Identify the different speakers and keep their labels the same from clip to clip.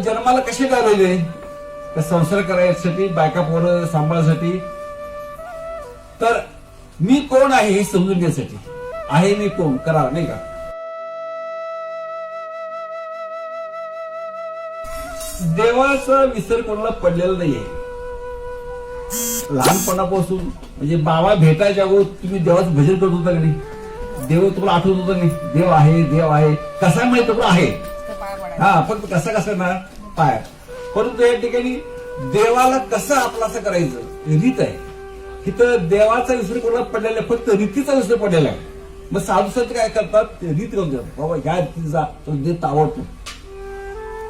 Speaker 1: जन्माला कसे आलेले तर संसार करायसाठी बायका पोरं सांभाळण्यासाठी तर मी कोण आहे हे समजून घेण्यासाठी आहे मी कोण? करा नाही का? देवाचा विसर कोणाला पडलेला नाहीये. लहानपणापासून म्हणजे बाबा भेटायच्या अगोदर तुम्ही देवाचं भजन करत होता का नाही? देव तुम्हाला आठवत होता नाही? देव आहे देव आहे. कसा माहिती तुला आहे. हा फक्त कसं कसं ना पाय. परंतु या ठिकाणी देवाला कसं आपलासं असं करायचं? रीत आहे. तिथं देवाचा विसर कोणाला पडलेला आहे? फक्त रीतीचा विसर पडलेला आहे. मग साधू संत काय करतात? ते रीत करून देतात. बाबा ह्या रीतीचा तो देत आवडतो.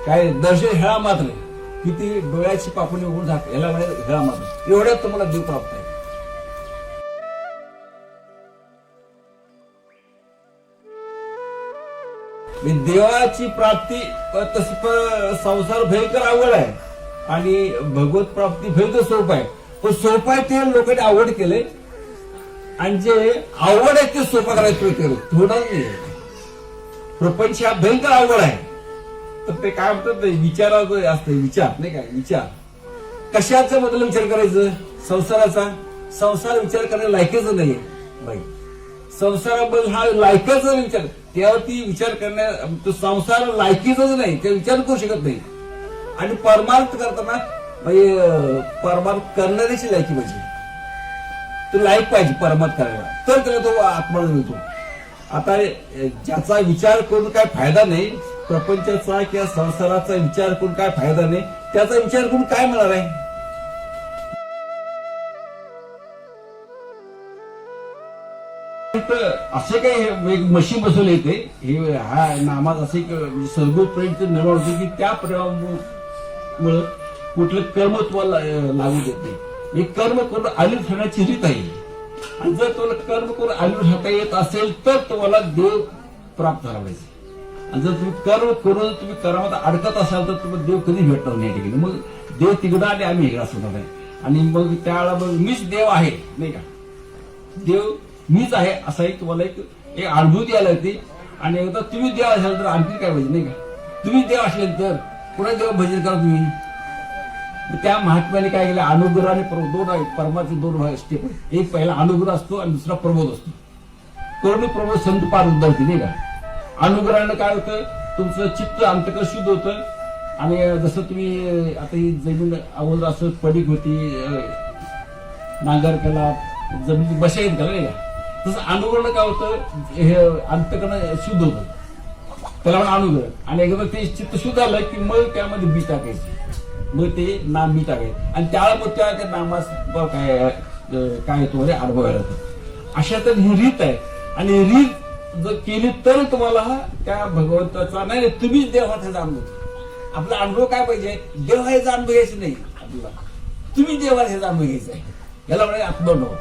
Speaker 1: काय दर्शन हेळा मात्र. किती डोळ्याची पापणी उघडून झाक याला म्हणजे हेळा मात्र. एवढ्यात तुम्हाला देव प्राप्त आहे. देवाची प्राप्ती तस संसार भयंकर आवड आहे. आणि भगवत प्राप्ती भयंकर सोप आहे. पण सोपं आहे ते लोकांनी आवड केले आणि जे आवड आहे ते सोपा करायचं केलं थोडं नाही प्रपंच हा भयंकर आवड आहे. तर ते काय म्हणतात ते? विचाराचं असतं. विचार नाही काय विचार. कशाचा मतलब विचार करायचं? संसाराचा? संसार विचार करण्या लायकीच नाही बाई. संसाराबद्दल हा लायकाचा विचार. तेव्हा ती विचार करण्या तो संसार लायकीचाच नाही ते विचार करू शकत नाही. आणि परमार्थ करताना म्हणजे परमार्थ करणाऱ्याची लायकी पाहिजे. तो लायक पाहिजे परमार्थ करायला. तर त्याला तो आत्मा मिळतो. आता ज्याचा विचार करून काय फायदा नाही प्रपंचाचा किंवा संसाराचा विचार करून काय फायदा नाही त्याचा विचार करून काय मिळणार आहे? असे काही हे एक मशीन बसवले येते हे हा नामात असे एक म्हणजे प्रेम निर्माण होते की त्या प्रेमामुळे कुठलं कर्म तुम्हाला लागू देत नाही. हे कर्म करून आली ठेवण्याची रीत आहे. आणि जर तुम्हाला कर्म करून आली ठेवता येत असेल तर तुम्हाला देव प्राप्त झाला पाहिजे. आणि जर तुम्ही कर्म करून तुम्ही कर्मात अडकत असाल तर तुम्हाला देव कधी भेटणार नाही ठिकाणी. मग देव तिकडं आणि आम्ही इकडं असणार आहे. आणि मग त्यावेळेला मग मीच देव आहे नाही का? देव मीच आहे असा एक तुम्हाला एक एक अनुभूती आला होती आणि एकदा तुम्ही देव असाल तर आणखी काय पाहिजे नाही का? तुम्ही देव असले तर पुन्हा देव भजन करा तुम्ही. त्या महात्म्याने काय केलं? अनुग्रह आणि प्रबोध दोन आहेत परमाचे दोन स्टेप आहेत. एक पहिला अनुग्रह असतो आणि दुसरा प्रबोध असतो. करुणी प्रबोध संत पार उद्धारते नाही का? अनुग्रहानं काय होतं? तुमचं चित्त अंतकर शुद्ध होतं. आणि जसं तुम्ही आता ही जमीन अगोदर असं पडीक होती नांगर केला जमिनीत बशा येत नाही का? तसं अनुग्रह काय होतं हे अंतकरण शुद्ध होतं त्याला म्हणून अनुग्रह आणि एकदा ते चित्त शुद्ध आलं की मग त्यामध्ये बी टाकायची. मग ते नाम बी टाकायचं. आणि त्याला मग त्या त्या नामास काय काय येतो म्हणजे अनुभव येतो अशा तर ही रीत आहे. आणि रीत जर केली तर तुम्हाला हा त्या भगवंताचा नाही नाही, तुम्हीच देवाचा अनुभव आपला अनुभव काय पाहिजे? देव हे अनुभव घ्यायचं नाही. आपला तुम्ही देवाला हे अनुभव घ्यायचा आहे. याला म्हणजे आत्मनुभव.